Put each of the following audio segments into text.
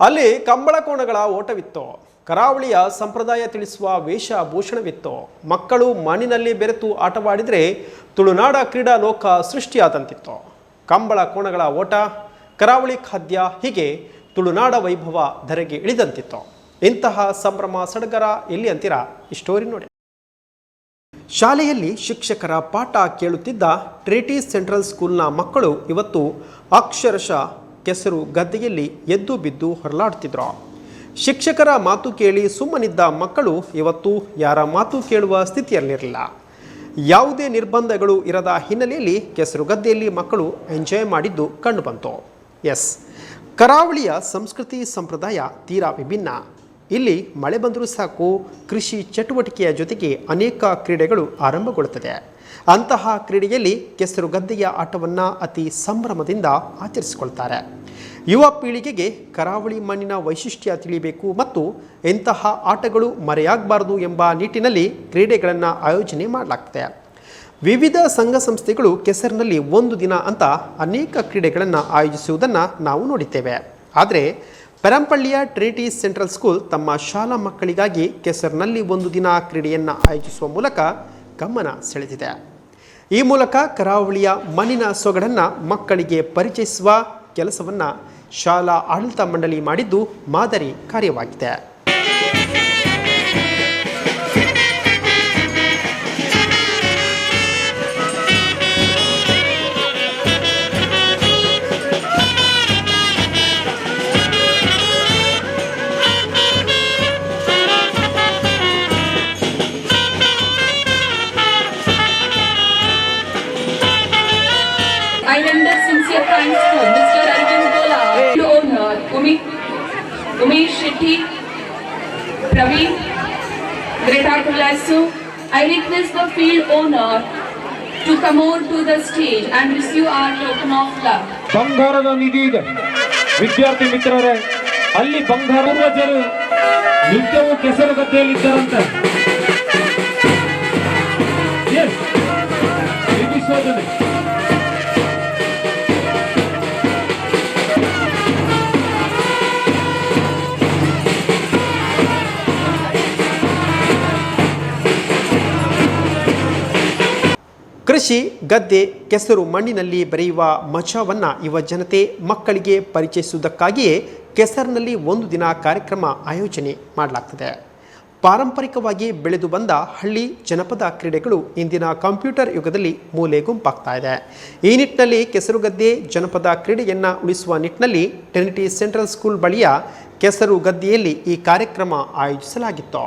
ಅಲ್ಲಿ ಕಂಬಳ ಕೋಣಗಳ ಓಟವಿತ್ತು, ಕರಾವಳಿಯ ಸಂಪ್ರದಾಯ ತಿಳಿಸುವ ವೇಷಭೂಷಣವಿತ್ತು ಮಕ್ಕಳು ಮಣ್ಣಿನಲ್ಲಿ ಬೆರೆತು ಆಟವಾಡಿದರೆ ತುಳುನಾಡ ಕ್ರೀಡಾ ಲೋಕ ಸೃಷ್ಟಿಯಾದಂತಿತ್ತು. ಕಂಬಳ ಕೋಣಗಳ ಓಟ, ಕರಾವಳಿ ಖಾದ್ಯ ಹೀಗೆ ತುಳುನಾಡ ವೈಭವ ಧರೆಗೆ ಇಳಿದಂತಿತ್ತು. ಇಂತಹ ಸಂಭ್ರಮ ಸಡಗರ ಎಲ್ಲಿ ಅಂತೀರಾ? ಈ ಸ್ಟೋರಿ ನೋಡಿ. ಶಾಲೆಯಲ್ಲಿ ಶಿಕ್ಷಕರ ಪಾಠ ಕೇಳುತ್ತಿದ್ದ ಟ್ರೇಟಿ ಸೆಂಟ್ರಲ್ ಸ್ಕೂಲ್ನ ಮಕ್ಕಳು ಇವತ್ತು ಅಕ್ಷರಶಃ ಕೆಸರು ಗದ್ದೆಯಲ್ಲಿ ಎದ್ದು ಬಿದ್ದು ಹೊರಲಾಡ್ತಿದ್ರು ಶಿಕ್ಷಕರ ಮಾತು ಕೇಳಿ ಸುಮ್ಮನಿದ್ದ ಮಕ್ಕಳು ಇವತ್ತು ಯಾರ ಮಾತು ಕೇಳುವ ಸ್ಥಿತಿಯಲ್ಲಿರಲಿಲ್ಲ. ಯಾವುದೇ ನಿರ್ಬಂಧಗಳು ಇರದ ಹಿನ್ನೆಲೆಯಲ್ಲಿ ಕೆಸರು ಗದ್ದೆಯಲ್ಲಿ ಮಕ್ಕಳು ಎಂಜಾಯ್ ಮಾಡಿದ್ದು ಕಂಡುಬಂತು. ಎಸ್. ಕರಾವಳಿಯ ಸಂಸ್ಕೃತಿ ಸಂಪ್ರದಾಯ ತೀರಾ ವಿಭಿನ್ನ. ಇಲ್ಲಿ ಮಳೆ ಬಂದರೂ ಸಾಕು, ಕೃಷಿ ಚಟುವಟಿಕೆಯ ಜೊತೆಗೆ ಅನೇಕ ಕ್ರೀಡೆಗಳು ಆರಂಭಗೊಳ್ಳುತ್ತದೆ ಅಂತಹ ಕ್ರೀಡೆಯಲ್ಲಿ ಕೆಸರು ಗದ್ದೆಯ ಆಟವನ್ನು ಅತಿ ಸಂಭ್ರಮದಿಂದ ಆಚರಿಸಿಕೊಳ್ತಾರೆ. ಯುವ ಪೀಳಿಗೆಗೆ ಕರಾವಳಿ ಮಣ್ಣಿನ ವೈಶಿಷ್ಟ್ಯ ತಿಳಿಯಬೇಕು ಮತ್ತು ಇಂತಹ ಆಟಗಳು ಮರೆಯಾಗಬಾರದು ಎಂಬ ನಿಟ್ಟಿನಲ್ಲಿ ಕ್ರೀಡೆಗಳನ್ನು ಆಯೋಜನೆ ಮಾಡಲಾಗ್ತದೆ. ವಿವಿಧ ಸಂಘ ಸಂಸ್ಥೆಗಳು ಕೆಸರಿನಲ್ಲಿ ಒಂದು ದಿನ ಅಂತ ಅನೇಕ ಕ್ರೀಡೆಗಳನ್ನು ಆಯೋಜಿಸುವುದನ್ನು ನಾವು ನೋಡಿದ್ದೇವೆ. ಆದರೆ ಪೆರಂಪಳ್ಳಿಯ ಟ್ರಿನಿಟಿ ಸೆಂಟ್ರಲ್ ಸ್ಕೂಲ್ ತಮ್ಮ ಶಾಲಾ ಮಕ್ಕಳಿಗಾಗಿ ಕೆಸರ್ನಲ್ಲಿ ಒಂದು ದಿನ ಕ್ರೀಡೆಯನ್ನು ಆಯೋಜಿಸುವ ಮೂಲಕ ಗಮನ ಸೆಳೆದಿದೆ. ಈ ಮೂಲಕ ಕರಾವಳಿಯ ಮಣ್ಣಿನ ಸೊಗಡನ್ನು ಮಕ್ಕಳಿಗೆ ಪರಿಚಯಿಸುವ ಕೆಲಸವನ್ನು ಶಾಲಾ ಆಡಳಿತ ಮಂಡಳಿ ಮಾಡಿದ್ದು ಮಾದರಿ ಕಾರ್ಯವಾಗಿದೆ. render sincere thanks to Mr. Arvind Gola, to owner Umi, Umesh Shetty, Praveen, Greta Tulasu. I request the field owner to come on to the stage and receive our token of love. ಬಂಗಾರದ ನಿಧಿ ಇದೆ ವಿದ್ಯಾರ್ಥಿ ಮಿತ್ರರೇ ಅಲ್ಲಿ ಬಂಗಾರ ಪೂರ್ವಜರು ನಿತ್ಯವೂ ಕೆಸರು ಗದ್ದೆಯಲ್ಲಿದ್ದಾರಂತೆ Yes. ನಿಧಿ ಶೋಧನೆ ಕೃಷಿ ಗದ್ದೆ, ಕೆಸರು ಮಣ್ಣಿನಲ್ಲಿ ಬೆರೆಯುವ ಮಜವನ್ನು ಯುವ ಜನತೆ ಮಕ್ಕಳಿಗೆ ಪರಿಚಯಿಸುವುದಕ್ಕಾಗಿಯೇ ಕೆಸರಿನಲ್ಲಿ ಒಂದು ದಿನ ಕಾರ್ಯಕ್ರಮ ಆಯೋಜನೆ ಮಾಡಲಾಗ್ತದೆ. ಪಾರಂಪರಿಕವಾಗಿ ಬೆಳೆದು ಬಂದ ಹಳ್ಳಿ ಜನಪದ ಕ್ರೀಡೆಗಳು ಇಂದಿನ ಕಂಪ್ಯೂಟರ್ ಯುಗದಲ್ಲಿ ಮೂಲೆ ಗುಂಪಾಗ್ತಾ ಇದೆ. ಈ ನಿಟ್ಟಿನಲ್ಲಿ ಕೆಸರುಗದ್ದೆ ಜನಪದ ಕ್ರೀಡೆಯನ್ನು ಉಳಿಸುವ ನಿಟ್ಟಿನಲ್ಲಿ ಟ್ರಿನಿಟಿ ಸೆಂಟ್ರಲ್ ಸ್ಕೂಲ್ ಬಳಿಯ ಕೆಸರು ಗದ್ದೆಯಲ್ಲಿ ಈ ಕಾರ್ಯಕ್ರಮ ಆಯೋಜಿಸಲಾಗಿತ್ತು.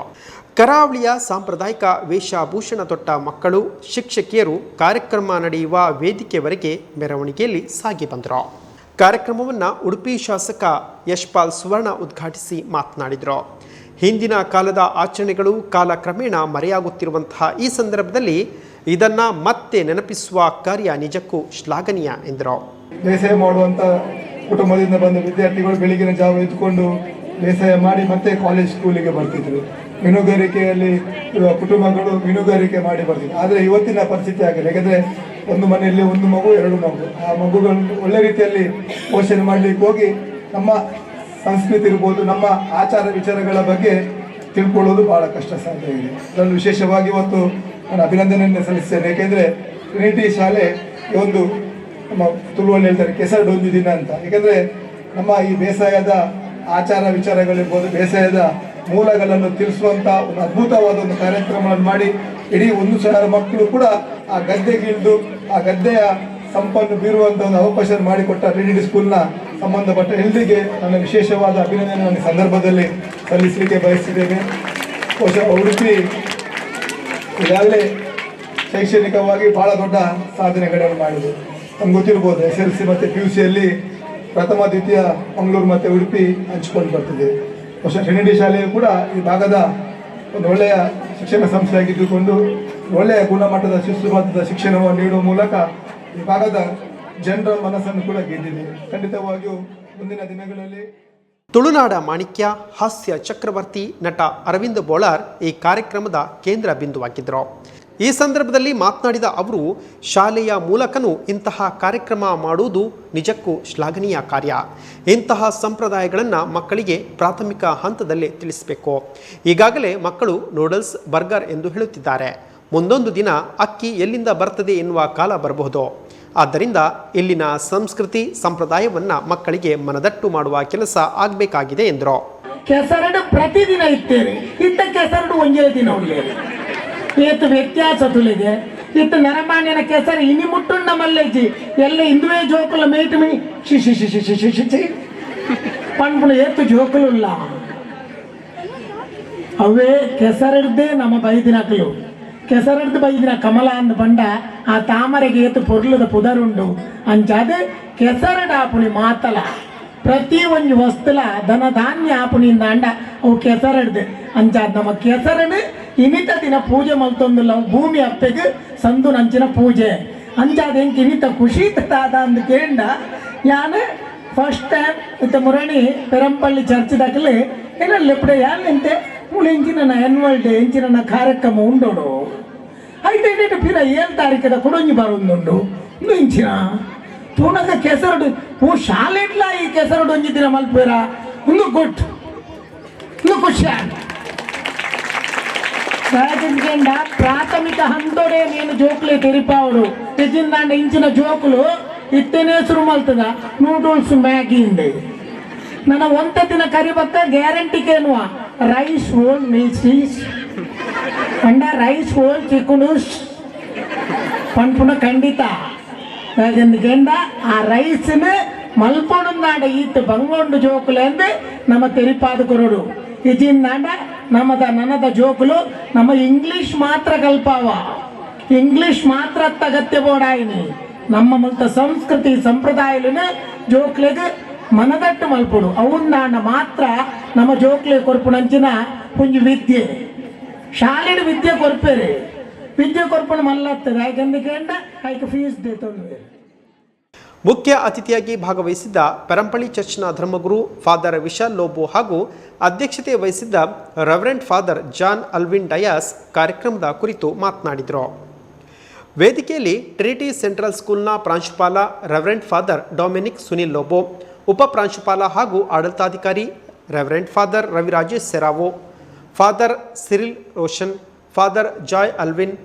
ಕರಾವಳಿಯ ಸಾಂಪ್ರದಾಯಿಕ ವೇಷಭೂಷಣ ತೊಟ್ಟ ಮಕ್ಕಳು, ಶಿಕ್ಷಕಿಯರು ಕಾರ್ಯಕ್ರಮ ನಡೆಯುವ ವೇದಿಕೆವರೆಗೆ ಮೆರವಣಿಗೆಯಲ್ಲಿ ಸಾಗಿ ಬಂದರು. ಕಾರ್ಯಕ್ರಮವನ್ನು ಉಡುಪಿ ಶಾಸಕ ಯಶ್ಪಾಲ್ ಸುವರ್ಣ ಉದ್ಘಾಟಿಸಿ ಮಾತನಾಡಿದರು. ಹಿಂದಿನ ಕಾಲದ ಆಚರಣೆಗಳು ಕಾಲಕ್ರಮೇಣ ಮರೆಯಾಗುತ್ತಿರುವಂತಹ ಈ ಸಂದರ್ಭದಲ್ಲಿ ಇದನ್ನು ಮತ್ತೆ ನೆನಪಿಸುವ ಕಾರ್ಯ ನಿಜಕ್ಕೂ ಶ್ಲಾಘನೀಯ ಎಂದರು. ಬೇಸಾಯ ಮಾಡುವಂಥ ಕುಟುಂಬದಿಂದ ಬಂದ ವಿದ್ಯಾರ್ಥಿಗಳು ಬೆಳಗಿನ ಜಾವ ಇದ್ದುಕೊಂಡು ಬೇಸಾಯ ಮಾಡಿ ಮತ್ತೆ ಕಾಲೇಜ್ ಸ್ಕೂಲಿಗೆ ಬರ್ತಿದ್ರು. ಮೀನುಗಾರಿಕೆಯಲ್ಲಿ ಇರುವ ಕುಟುಂಬಗಳು ಮೀನುಗಾರಿಕೆ ಮಾಡಿ ಬರ್ತಿದ್ರು ಆದರೆ ಇವತ್ತಿನ ಪರಿಸ್ಥಿತಿ ಆಗಿಲ್ಲ ಯಾಕಂದರೆ ಒಂದು ಮನೆಯಲ್ಲಿ ಒಂದು ಮಗು, ಎರಡು ಮಗು. ಆ ಮಗುಗಳನ್ನು ಒಳ್ಳೆ ರೀತಿಯಲ್ಲಿ ಪೋಷಣೆ ಮಾಡಲಿಕ್ಕೆ ಹೋಗಿ ನಮ್ಮ ಸಂಸ್ಕೃತಿ ಇರ್ಬೋದು, ನಮ್ಮ ಆಚಾರ ವಿಚಾರಗಳ ಬಗ್ಗೆ ತಿಳ್ಕೊಳ್ಳೋದು ಬಹಳ ಕಷ್ಟ ಸಾಧ್ಯ ಇದೆ. ಅದನ್ನು ವಿಶೇಷವಾಗಿ ಇವತ್ತು ನಾನು ಅಭಿನಂದನೆಯನ್ನು ಸಲ್ಲಿಸ್ತೇನೆ. ಏಕೆಂದರೆ ಟ್ರಿನಿಟಿ ಶಾಲೆ ಒಂದು ನಮ್ಮ ತುಳುವಲ್ಲಿ ಹೇಳ್ತಾರೆ, ಕೆಸರು ಡೊಂದು ದಿನ ಅಂತ. ಏಕೆಂದರೆ ನಮ್ಮ ಈ ಬೇಸಾಯದ ಆಚಾರ ವಿಚಾರಗಳಿರ್ಬೋದು, ಬೇಸಾಯದ ಮೂಲಗಳನ್ನು ತಿಳಿಸುವಂತ ಒಂದು ಅದ್ಭುತವಾದ ಒಂದು ಕಾರ್ಯಕ್ರಮವನ್ನು ಮಾಡಿ ಇಡೀ ಒಂದು ಸಾವಿರ ಮಕ್ಕಳು ಕೂಡ ಆ ಗದ್ದೆಗಿಳಿದು ಆ ಗದ್ದೆಯ ಸಂಪನ್ನು ಬೀರುವಂತ ಒಂದು ಅವಕಾಶ ಮಾಡಿಕೊಟ್ಟ ಟ್ರಿನಿಟಿ ಸ್ಕೂಲ್ನ ಸಂಬಂಧಪಟ್ಟ ಎಲ್ಲರಿಗೆ ನನ್ನ ವಿಶೇಷವಾದ ಅಭಿನಂದನೆ ಸಂದರ್ಭದಲ್ಲಿ ಸಲ್ಲಿಸಲಿಕ್ಕೆ ಬಯಸಿದ್ದೇನೆ. ಬಹುಶಃ ಉಡುಪಿ ಈಗಾಗಲೇ ಶೈಕ್ಷಣಿಕವಾಗಿ ಬಹಳ ದೊಡ್ಡ ಸಾಧನೆಗಳನ್ನು ಮಾಡಿದೆ. ನಮ್ಗೆ ಗೊತ್ತಿರ್ಬೋದು, ಎಸ್ ಎಲ್ ಸಿ ಮತ್ತು ಪಿ ಯು ಸಿಯಲ್ಲಿ ಪ್ರಥಮ, ದ್ವಿತೀಯ ಮಂಗಳೂರು ಮತ್ತು ಉಡುಪಿ ಹಂಚಿಕೊಂಡು ಬರ್ತಿದೆ. ಬಹುಶಃ ಟ್ರಿನಿಟಿ ಶಾಲೆಯು ಕೂಡ ಈ ಭಾಗದ ಒಂದು ಒಳ್ಳೆಯ ಶಿಕ್ಷಣ ಸಂಸ್ಥೆಯಾಗಿದ್ದುಕೊಂಡು ಒಳ್ಳೆಯ ಗುಣಮಟ್ಟದ ಶಿಸ್ತುಬದ್ಧ ಶಿಕ್ಷಣವನ್ನು ನೀಡುವ ಮೂಲಕ ಈ ಭಾಗದ ಜನರ ಮನಸ್ಸನ್ನು ಕೂಡ ಗೆದ್ದಿದೆ. ಖಂಡಿತವಾಗಿಯೂ ಮುಂದಿನ ದಿನಗಳಲ್ಲಿ ತುಳುನಾಡ ಮಾಣಿಕ್ಯ ಹಾಸ್ಯ ಚಕ್ರವರ್ತಿ ನಟ ಅರವಿಂದ್ ಬೋಳಾರ್ ಈ ಕಾರ್ಯಕ್ರಮದ ಕೇಂದ್ರ ಬಿಂದುವಾಗಿದ್ದರು. ಈ ಸಂದರ್ಭದಲ್ಲಿ ಮಾತನಾಡಿದ ಅವರು, ಶಾಲೆಯ ಮೂಲಕನು ಇಂತಹ ಕಾರ್ಯಕ್ರಮ ಮಾಡುವುದು ನಿಜಕ್ಕೂ ಶ್ಲಾಘನೀಯ ಕಾರ್ಯ. ಇಂತಹ ಸಂಪ್ರದಾಯಗಳನ್ನು ಮಕ್ಕಳಿಗೆ ಪ್ರಾಥಮಿಕ ಹಂತದಲ್ಲೇ ತಿಳಿಸಬೇಕು. ಈಗಾಗಲೇ ಮಕ್ಕಳು ನೂಡಲ್ಸ್ ಬರ್ಗರ್ ಎಂದು ಹೇಳುತ್ತಿದ್ದಾರೆ. ಮುಂದೊಂದು ದಿನ ಅಕ್ಕಿ ಎಲ್ಲಿಂದ ಬರ್ತದೆ ಎನ್ನುವ ಕಾಲ ಬರಬಹುದು. ಆದ್ದರಿಂದ ಇಲ್ಲಿನ ಸಂಸ್ಕೃತಿ ಸಂಪ್ರದಾಯವನ್ನು ಮಕ್ಕಳಿಗೆ ಮನದಟ್ಟು ಮಾಡುವ ಕೆಲಸ ಆಗಬೇಕಾಗಿದೆ ಎಂದರು. ಕೆಸರಡು ಪ್ರತಿದಿನ ಇತ್ತೇನೆ ಇದ್ದ ಕೆಸರಡು ಒಂದೇ ದಿನ ಏತು ವ್ಯತ್ಯಾಸ ತುಳಿಗೆ ಇತ್ತ ನರಮಾನ್ಯನ ಕೆಸರು ಇನಿ ಮುಟ್ಟುಂಡ ಮಲ್ಲೆಜಿ. ಎಲ್ಲ ಇಂದುವೇ ಜೋಕುಲ ಮೇಟ್ಮಿ. ಶಿಶಿ ಶಿ ಶಿ ಶಿ ಶಿ ಶಿ ಶಿ ಶಿ. ಜೋಕುಲುಲ್ಲ. ಅವೇ ಕೆಸರಡ್ದೇ ನಮ್ಮ ಬೈದಿನಕಲು. ಕೆಸರಡ್ದು ಬೈದಿನ ಕಮಲ ಅಂದ ಬಂಡ. ಆ ತಾಮರೆಗೆ ಏತು ಪೊರ್ಲದ ಪುದರುಂಡು. ಅಂಚಾದ ಕೆಸರಡ ಮಾತಲ. ಪ್ರತಿ ಒಂದು ವಸ್ತುಲ ಧನ ಧಾನ್ಯ ಆಪುನಿಂದ ಅಂಡ ಅವು ಕೆಸರಡ್ದು. ಅಂಚಾದ ನಮ್ಮ ಕೆಸರಡು ಇನಿತ ದಿನ ಪೂಜೆ ಮಲ್ತೊಂದು ಅವು ಭೂಮಿ ಅಪ್ಪೆಗೆ ಸಂದು ನಂಚಿನ ಪೂಜೆ. ಅಂಚಾದ ಹೆಂಗೆ ಇನಿತ ಖುಷಿ ತಾದ ಅಂದ ಕೇಂಡ ಯಾನು ಫಸ್ಟ್ ಟೈಮ್ ಇತ್ತ ಮುರಣಿ ಪೆರಂಪಳ್ಳಿ ಚರ್ಚ್ ದಾಖಲೆ ಏನಲ್ಲಿ ಎಪ್ಪಡೆ ನಿಂತೆ ಮುಳು ಇಂಚಿನ ಆನ್ಯುವಲ್ ಡೇ ಇಂಚಿನ ಕಾರ್ಯಕ್ರಮ ಉಂಡೋಡು. ಐದು ಐದು ಪಿರ ಏಳು ತಾರೀಕದ ಕೊಡೊಂಜಿ ಬರೋದುಂಡು. ಇನ್ನು ಇಂಚಿನ ತೂಣಗ ಕೆಸರಡು ಶಾಲೆಡ್ಲ ಈ ಕೆಸರಡು ಒಂಜಿ ದಿನ ಮಲ್ಪೇರ ಒಂದು ಗುಡ್ ಒಂದು ಖುಷಿಯಾಗಿ రాజంజెండ ప్రాథమిక హంతోడే నేను జోకులే తెరిపావుడు తెచ్చిందండి ఇంచిన జోకులు ఇత్తనే సురుమల్తుందా నూడుల్స్ మ్యాగీంది ನನ್ನ ಒಂತ ದಿನ ಕರಿಬಕ್ಕ ಗ್ಯಾರಂಟಿಗೆ ಏನುವ ರೈಸ್ ಓಲ್ ಮಿಲ್ಸೀಸ್ ಅಂಡ ರೈಸ್ ಓಲ್ ಚಿಕುನುಸ್ ಪಂಪುನ ಖಂಡಿತ ಗಂಡ, ಆ ಈತ್ ಬಂಗೊಂಡು ಜೋಕುಲು ಎಂದು ನಮ್ಮ ತೆರಿಪಾದ ಕೊರಡು ಇಜಿಂದಾಂಡ ನಮ್ಮದ ನನದ ಜೋಕುಲು, ನಮ್ಮ ಇಂಗ್ಲಿಷ್ ಮಾತ್ರ ಕಲ್ಪಾವ. ಇಂಗ್ಲಿಷ್ ಮಾತ್ರ ಅಗತ್ಯ ಬೋಡಾಯಿನಿ. ನಮ್ಮ ಮುಲ್ತ ಸಂಸ್ಕೃತಿ ಸಂಪ್ರದಾಯಲಿನ ಜೋಕ್ಲೆಗ್ ಮನದಟ್ಟು ಮಲ್ಪುಡು. ಅವುಂದಾಂಡ ಮಾತ್ರ ನಮ್ಮ ಜೋಕ್ಲೆ ಕೊರ್ಪುಣಂಚಿನ ಒಂಜಿ ವಿದ್ಯೆ. ಶಾಲೆಡ್ ವಿದ್ಯೆ ಕೊರ್ಪೇರಿ. ವಿದ್ಯೆ ಕೊರ್ಪುಣ ಮಲ್ಲತ್ತದೆ ಯಾಕಂದ್ರೆ ಕೇಂಡ ಫೀಸ್ ಮುಖ್ಯ ಅತಿಥಿಯಾಗಿ ಭಾಗವಹಿಸಿದ್ದ ಪರಂಪಳ್ಳಿ ಚರ್ಚ್ನ ಧರ್ಮಗುರು ಫಾದರ್ ವಿಶಾಲ್ ಲೋಬೋ ಹಾಗೂ ಅಧ್ಯಕ್ಷತೆ ವಹಿಸಿದ್ದ reverend father John Alvin Dias ಕಾರ್ಯಕ್ರಮದ ಕುರಿತು ಮಾತನಾಡಿದರು. ವೇದಿಕೆಯಲ್ಲಿ ಟ್ರಿನಿಟಿ ಸೆಂಟ್ರಲ್ ಸ್ಕೂಲ್ನ ಪ್ರಾಂಶುಪಾಲ reverend father Dominic Sunil Lobo, ಉಪ ಪ್ರಾಂಶುಪಾಲ ಹಾಗೂ ಆಡಳಿತಾಧಿಕಾರಿ reverend father Ravirajesh Serao, father Cyril Roshan, father Joy Alvin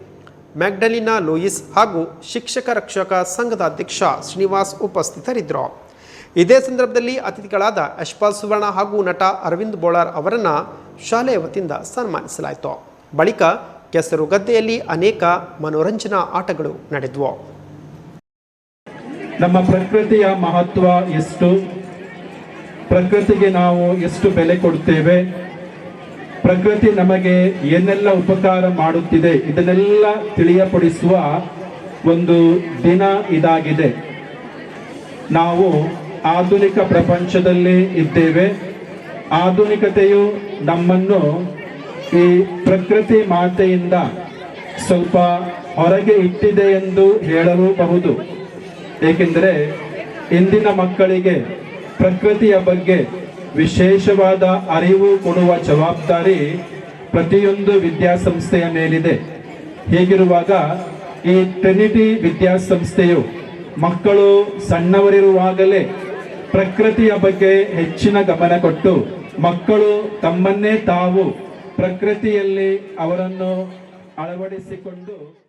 Magdalena, Louis ಹಾಗೂ ಶಿಕ್ಷಕ ರಕ್ಷಕ ಸಂಘದ ಅಧ್ಯಕ್ಷ ಶ್ರೀನಿವಾಸ್ ಉಪಸ್ಥಿತರಿದ್ದರು. ಇದೇ ಸಂದರ್ಭದಲ್ಲಿ ಅತಿಥಿಗಳಾದ ಯಶ್ಪಾಲ್ ಸುವರ್ಣ ಹಾಗೂ ನಟ ಅರವಿಂದ್ ಬೋಳಾರ್ ಅವರನ್ನು ಶಾಲೆಯ ವತಿಯಿಂದ ಸನ್ಮಾನಿಸಲಾಯಿತು. ಬಳಿಕ ಕೆಸರು ಗದ್ದೆಯಲ್ಲಿ ಅನೇಕ ಮನೋರಂಜನಾ ಆಟಗಳು ನಡೆದವು. ನಮ್ಮ ಪ್ರಕೃತಿಯ ಮಹತ್ವ ಎಷ್ಟು? ಪ್ರಕೃತಿಗೆ ನಾವು ಎಷ್ಟು ಬೆಲೆ ಕೊಡ್ತೇವೆ ಪ್ರಕೃತಿ ನಮಗೆ ಏನೆಲ್ಲ ಉಪಕಾರ ಮಾಡುತ್ತಿದೆ, ಇದನ್ನೆಲ್ಲ ತಿಳಿಯಪಡಿಸುವ ಒಂದು ದಿನ ಇದಾಗಿದೆ. ನಾವು ಆಧುನಿಕ ಪ್ರಪಂಚದಲ್ಲಿ ಇದ್ದೇವೆ. ಆಧುನಿಕತೆಯು ನಮ್ಮನ್ನು ಈ ಪ್ರಕೃತಿ ಮಾತೆಯಿಂದ ಸ್ವಲ್ಪ ಹೊರಗೆ ಇಟ್ಟಿದೆ ಎಂದು ಹೇಳಲೂಬಹುದು. ಏಕೆಂದರೆ, ಇಂದಿನ ಮಕ್ಕಳಿಗೆ ಪ್ರಕೃತಿಯ ಬಗ್ಗೆ ವಿಶೇಷವಾದ ಅರಿವು ಕೊಡುವ ಜವಾಬ್ದಾರಿ ಪ್ರತಿಯೊಂದು ವಿದ್ಯಾಸಂಸ್ಥೆಯ ಮೇಲಿದೆ. ಹೀಗಿರುವಾಗ ಈ ಟ್ರಿನಿಟಿ ವಿದ್ಯಾಸಂಸ್ಥೆಯು ಮಕ್ಕಳು ಸಣ್ಣವರಿರುವಾಗಲೇ ಪ್ರಕೃತಿಯ ಬಗ್ಗೆ ಹೆಚ್ಚಿನ ಗಮನ ಕೊಟ್ಟು ಮಕ್ಕಳು ತಮ್ಮನ್ನೇ ತಾವು ಪ್ರಕೃತಿಯಲ್ಲಿ ಅವರನ್ನು ಅಳವಡಿಸಿಕೊಂಡು